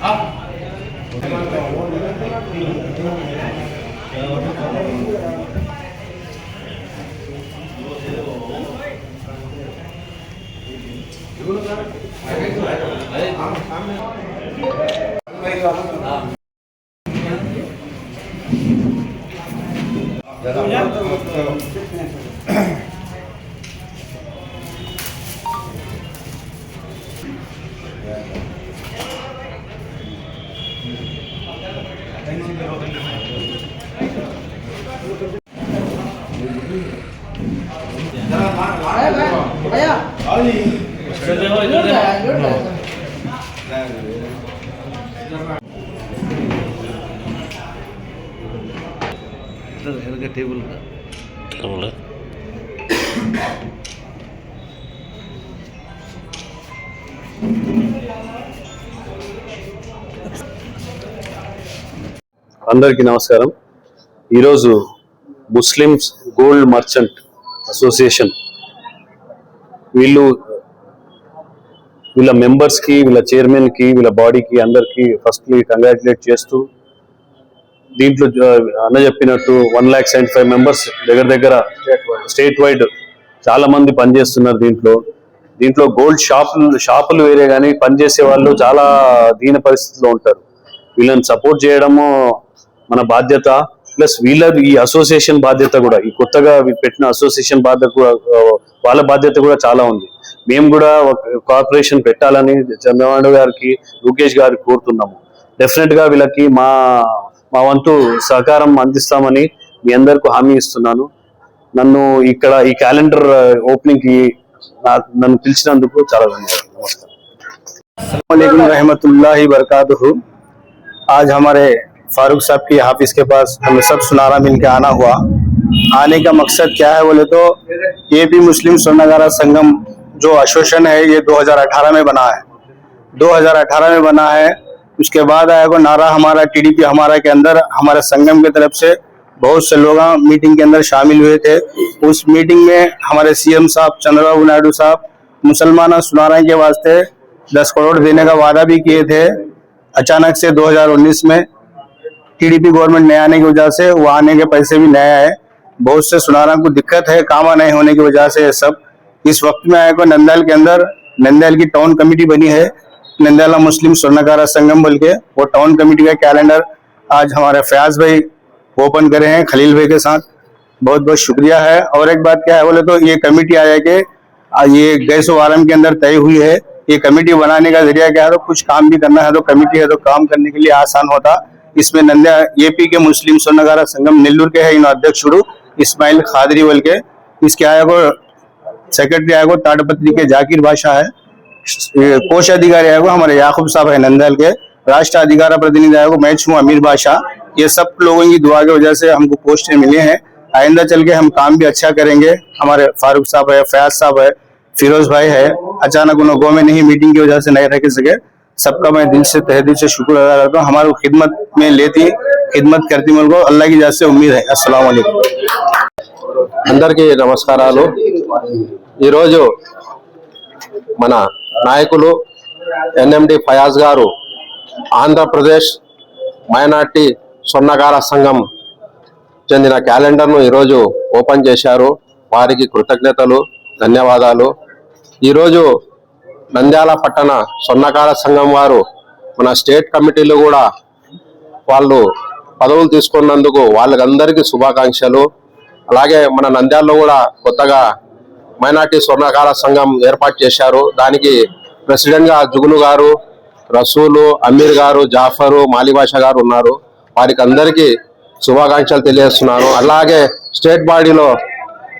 không Yeah. Table అవునా అందరికీ నమస్కారం. ఈరోజు ముస్లిమ్స్ గోల్డ్ మర్చెంట్ అసోసియేషన్ వీళ్ళు వీళ్ళ మెంబర్స్కి వీళ్ళ చైర్మన్కి వీళ్ళ బాడీకి అందరికీ ఫస్ట్లీ కంగ్రాచులేట్ చేస్తూ దీంట్లో అన్న చెప్పినట్టు one lakh seventy five members దగ్గర దగ్గర స్టేట్ వైడ్ చాలా మంది పనిచేస్తున్నారు దీంట్లో. దీంట్లో గోల్డ్ షాపులు షాపులు వేరే కానీ పనిచేసే వాళ్ళు చాలా దీన పరిస్థితిలో ఉంటారు. వీళ్ళని సపోర్ట్ చేయడము మన బాధ్యత. ప్లస్ వీళ్ళ ఈ అసోసియేషన్ బాధ్యత కూడా ఈ కొత్తగా వీ- పెట్టిన అసోసియేషన్ బాధ్యత కూడా ఆ, వాళ్ళ బాధ్యత కూడా చాలా ఉంది మేము కూడా ఒక కార్పొరేషన్ పెట్టాలని చంద్రబాబు గారికి లోకేష్ గారికి కోరుతున్నాము డెఫినెట్ గా వీళ్ళకి మా మా వంతు సహకారం అందిస్తామని మీ అందరికీ హామీ ఇస్తున్నాను నన్ను ఇక్కడ ఈ క్యాలెండర్ ఓపెనింగ్ కి నా- నన్ను పిలిచినందుకు చాలా ధన్యవాదాలు నమస్కారం वालेकुम रहमतुल्लाहि बरकातहू आज हमारे फारूक साहब की ऑफ़िस के पास हमें सब सुनारा मिल के आना हुआ। आने का मकसद क्या है बोले तो ये भी मुस्लिम स्वर्णगारा संगम जो एसोसिएशन है, ये 2018 में बना है। 2018 में बना है, उसके बाद आया को नारा हमारा, टीडीपी हमारा के अंदर, हमारे संगम की तरफ़ से बहुत से लोग मीटिंग के अंदर शामिल हुए थे। उस मीटिंग में हमारे सीएम साहब, चंद्रबाबू नायडू साहब, मुसलमान सुनारा के वास्ते दस करोड़ देने का वादा भी किए थे। अचानक से 2019 में टीडीपी गवर्नमेंट नए आने की वजह से वो आने के पैसे भी नया है। बहुत से सुनारा को दिक्कत है, कामा नहीं होने की वजह से सब। इस वक्त में आया को नंदयाल के अंदर नंदयाल की टाउन कमेटी बनी है नंदयाला मुस्लिम स्वर्णकारा संगम बोल के। वो टाउन कमेटी का कैलेंडर आज हमारे फयाज भाई ओपन करे हैं, खलील भाई के साथ। बहुत बहुत शुक्रिया है। और एक बात क्या है, बोले तो ये कमेटी आया कि ये गैस वारम के अंदर तय हुई है। ये कमेटी बनाने का ज़रिया क्या है तो कुछ काम भी करना है तो कमेटी है तो काम करने के लिए आसान होता। इसमें नंदा एपी के मुस्लिम सोनगारा संगम नेल्लूर के है इन अध्यक्ष इस्माइल खादरी बोल के। इसके आयोग सेक्रेटरी आयोग ताड़पत्री के जाकिर बादशाह है। कोष अधिकारी आया को हमारे याकूब साहब है नंदल के। राष्ट्र अधिकार प्रतिनिधि आयोग मैं हूँ अमीर बादशाह। ये सब लोगों की दुआ की वजह से हमको पोस्टें मिले हैं। आइंदा चल के हम काम भी अच्छा करेंगे। हमारे फारूक साहब है, फयाज साहब है, फिरोज भाई है। अचानक उन्होंने गो में नहीं मीटिंग की वजह से नहीं रह सके सबका मैं दिल से तहे दिल से शुक्र अदा करता हूँ हमारी खिदमत में लेती खिदमत करती मेरे को अल्लाह की वजह से उम्मीद है अस्सलाम वालेकुम అందరికీ నమస్కారాలు ఈరోజు మన నాయకులు ఎన్ఎండి ఫయాజ్ గారు ఆంధ్రప్రదేశ్ మైనార్టీ స్వర్ణకార సంఘం చెందిన క్యాలెండర్ను ఈరోజు ఓపెన్ చేశారు వారికి కృతజ్ఞతలు ధన్యవాదాలు ఈరోజు నంద్యాల పట్టణ స్వర్ణకార సంఘం వారు మన స్టేట్ కమిటీలు కూడా వాళ్ళు పదవులు తీసుకున్నందుకు వాళ్ళకందరికీ శుభాకాంక్షలు. అలాగే మన నంద్యాలలో కూడా కొత్తగా మైనార్టీ స్వర్ణకార సంఘం ఏర్పాటు చేశారు. దానికి ప్రెసిడెంట్గా జుగులు గారు రసూలు అమీర్ గారు జాఫరు మాలిభాష గారు ఉన్నారు. వారికి అందరికీ శుభాకాంక్షలు తెలియజేస్తున్నాను. అలాగే స్టేట్ బాడీలో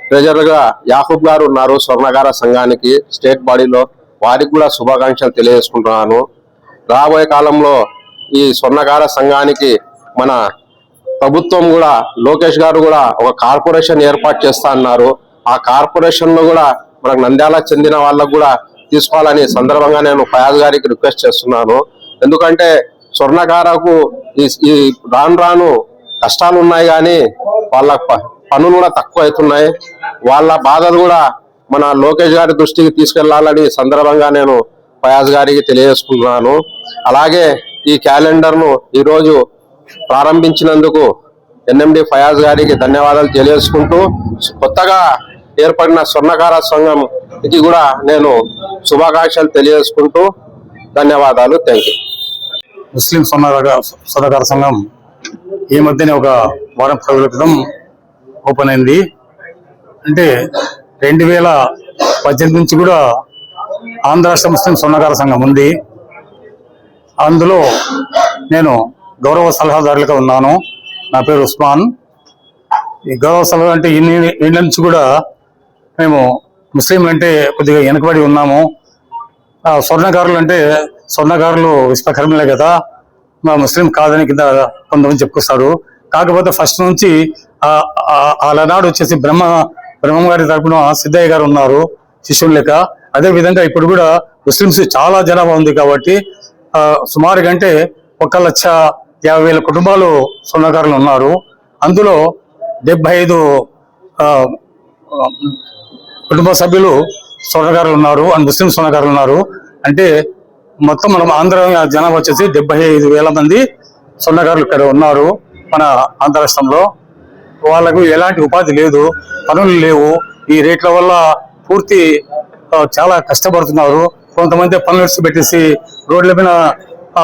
ట్రెజరర్గా యాహూబ్ గారు ఉన్నారు స్వర్ణకార సంఘానికి. స్టేట్ బాడీలో వారికి కూడా శుభాకాంక్షలు తెలియజేసుకుంటున్నాను. రాబోయే కాలంలో ఈ స్వర్ణకార సంఘానికి మన ప్రభుత్వం కూడా లోకేష్ గారు కూడా ఒక కార్పొరేషన్ ఏర్పాటు చేస్తా అన్నారు. ఆ కార్పొరేషన్లో కూడా మనకు నంద్యాల చెందిన వాళ్ళకు కూడా తీసుకోవాలని సందర్భంగా నేను ఫయాజ్ గారికి రిక్వెస్ట్ చేస్తున్నాను. ఎందుకంటే స్వర్ణకారకు ఈ ఈ రాను రాను కష్టాలు ఉన్నాయి కానీ వాళ్ళ ప- పనులు కూడా తక్కువ అవుతున్నాయి. వాళ్ళ బాధలు కూడా మన లోకేష్ గారి దృష్టికి తీసుకెళ్ళాలని సందర్భంగా నేను ఫయాజ్ గారికి తెలియజేసుకుంటున్నాను. అలాగే ఈ క్యాలెండర్ను ఈరోజు ప్రారంభించినందుకు ఎన్ఎండి ఫయాజ్ గారికి ధన్యవాదాలు తెలియజేసుకుంటూ కొత్తగా ఏర్పడిన స్వర్ణకార సంఘంకి కూడా నేను శుభాకాంక్షలు తెలియజేసుకుంటూ ధన్యవాదాలు. థ్యాంక్ ముస్లిం స్వర్ణకార స్వర్ణకార సంఘం ఈ మధ్యనే ఒక వారం పది క్రితం ఓపెన్ అయింది. అంటే రెండు వేల పద్దెనిమిది నుంచి కూడా ఆంధ్ర రాష్ట్ర ముస్లిం స్వర్ణకార సంఘం ఉంది. అందులో నేను గౌరవ సలహాదారులుగా ఉన్నాను. నా పేరు ఉస్మాన్. ఈ గౌరవ సలహా అంటే ఇన్ని ఇళ్ళ నుంచి కూడా మేము ముస్లింలు అంటే కొద్దిగా వెనుకబడి ఉన్నాము. ఆ స్వర్ణకారులు అంటే స్వర్ణకారులు విశ్వకర్మలే కదా. మా ముస్లిం కాదని కింద కొంతమంది చెప్పుకొస్తారు. కాకపోతే ఫస్ట్ నుంచి ఆ- ఆలనాడు వచ్చేసి బ్రహ్మ బ్రహ్మం గారి తరపున సిద్ధయ్య గారు ఉన్నారు శిష్యుని లెక్క. అదే విధంగా ఇప్పుడు కూడా ముస్లింస్ చాలా జనాభా ఉంది కాబట్టి సుమారు సుమారుగా అంటే ఒక లక్ష యాభై వేల కుటుంబాలు స్వర్ణకారులు ఉన్నారు. అందులో డెబ్బై ఐదు కుటుంబ సభ్యులు స్వర్ణకారులు ఉన్నారు అండ్ ముస్లిం స్వర్ణకారులు ఉన్నారు. అంటే మొత్తం మనం ఆంధ్ర జనాభా వచ్చేసి డెబ్బై ఐదు వేల మంది స్వర్ణకారులు ఇక్కడ ఉన్నారు మన ఆంధ్ర రాష్ట్రంలో. వాళ్ళకు ఎలాంటి ఉపాధి లేదు పనులు లేవు. ఈ రేట్ల వల్ల పూర్తి చాలా కష్టపడుతున్నారు. కొంతమంది పనులు ఇడిచి పెట్టేసి రోడ్ల మీద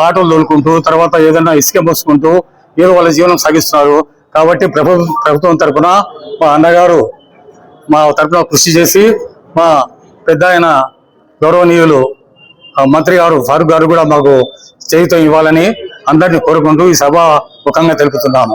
ఆటోలు తోలుకుంటూ తర్వాత ఏదైనా ఇసుక పోసుకుంటూ ఏదో వాళ్ళ జీవనం సాగిస్తున్నారు. కాబట్టి ప్రభుత్వం ప్రభుత్వం తరఫున మా అన్నగారు మా తరపున కృషి చేసి మా పెద్ద ఆయన గౌరవనీయులు మంత్రి గారు ఫారూక్ గారు కూడా మాకు చేయుతో ఇవ్వాలని అందరినీ కోరుకుంటూ ఈ సభ ముఖంగా తెలుపుతున్నాము.